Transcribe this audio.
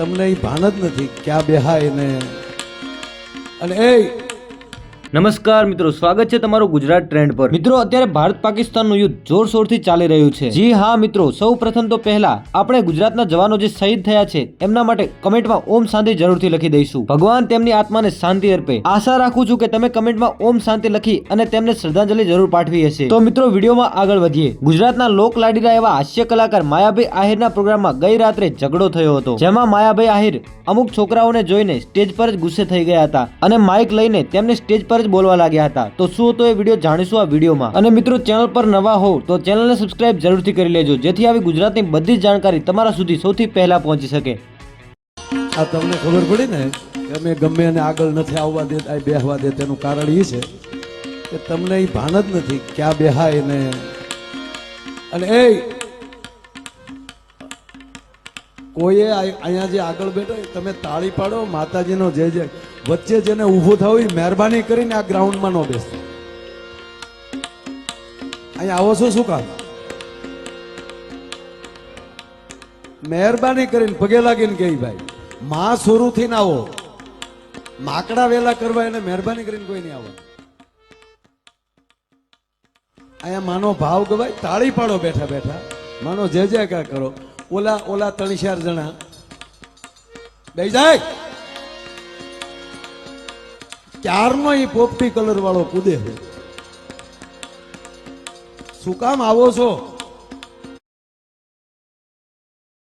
તમને એ ભાન જ નથી. ક્યાં બેહાય ને? અને એ નમસ્કાર મિત્રો, સ્વાગત છે તમારું ગુજરાત ટ્રેન્ડ પર. મિત્રો, અત્યારે ભારત પાકિસ્તાનનું યુદ્ધ જોરશોરથી ચાલી રહ્યું છે. જી હા, મિત્રો સૌ પ્રથમ તો પહેલા આપણે ગુજરાતના જવાનો જે શહીદ થયા છે, એમના માટે કમેન્ટમાં ઓમ શાંતિ જરૂરથી લખી દઈશું. ભગવાન તેમની આત્માને શાંતિ અર્પે. આશા રાખું છું કે તમે કમેન્ટમાં ઓમ શાંતિ લખી અને તેમને શ્રદ્ધાંજલિ જરૂર પાઠવી હશે. તો મિત્રો, વિડીયોમાં આગળ વધીએ. ગુજરાતના લોક લાડીલા એવા હાસ્ય કલાકાર માયાભાઈ આહિરના પ્રોગ્રામમાં ગઈ રાત્રે ઝઘડો થયો હતો. જેમાં માયાભાઈ આહિર અમુક છોકરાઓને જોઈને સ્ટેજ પર જ ગુસ્સે થઈ ગયા હતા અને માઇક લઈને તેમને સ્ટેજ પર જ બોલવા લાગ્યા હતા. તો શું તો એ વીડિયો જાણીશું આ વિડીયોમાં. અને મિત્રો ચેનલ પર નવા હો તો ચેનલને સબસ્ક્રાઇબ જરૂરથી કરી લેજો, જેથી આવી ગુજરાતની બધી જ જાણકારી તમારા સુધી સૌથી પહેલા પહોંચી શકે. આ તમને ખબર પડી ને અમે ગમે એને આગળ નથી આવવા દેતા બેહવા દે, તેનું કારણ એ છે કે તમને એ ભાન જ નથી ક્યાં બેહાય ને. અને એ કોઈએ અહીંયા જે આગળ બેઠો તમે તાળી પાડો, માતાજીનો જે જે વચ્ચે જેને ઊભું થવું મહેરબાની કરીને આ ગ્રાઉન્ડમાં ન બેસતો અહીંયા આવો છો, શું કામ? મહેરબાની કરીને, પગે લાગીને કહી ભાઈ, માં શરૂથી ના આવો. માકડા વેલા કરવા એને મહેરબાની કરીને કોઈ નહીં આવો. અહીંયા માનો ભાવ ગવાય, તાળી પાડો બેઠા બેઠા. માનો જે જે કા કરો. ઓલા ઓલા ત્રણ ચાર જણા. બે જાય. ક્યારનો એ પોપટી કલર વાળો કૂદે શું કામ આવો છો?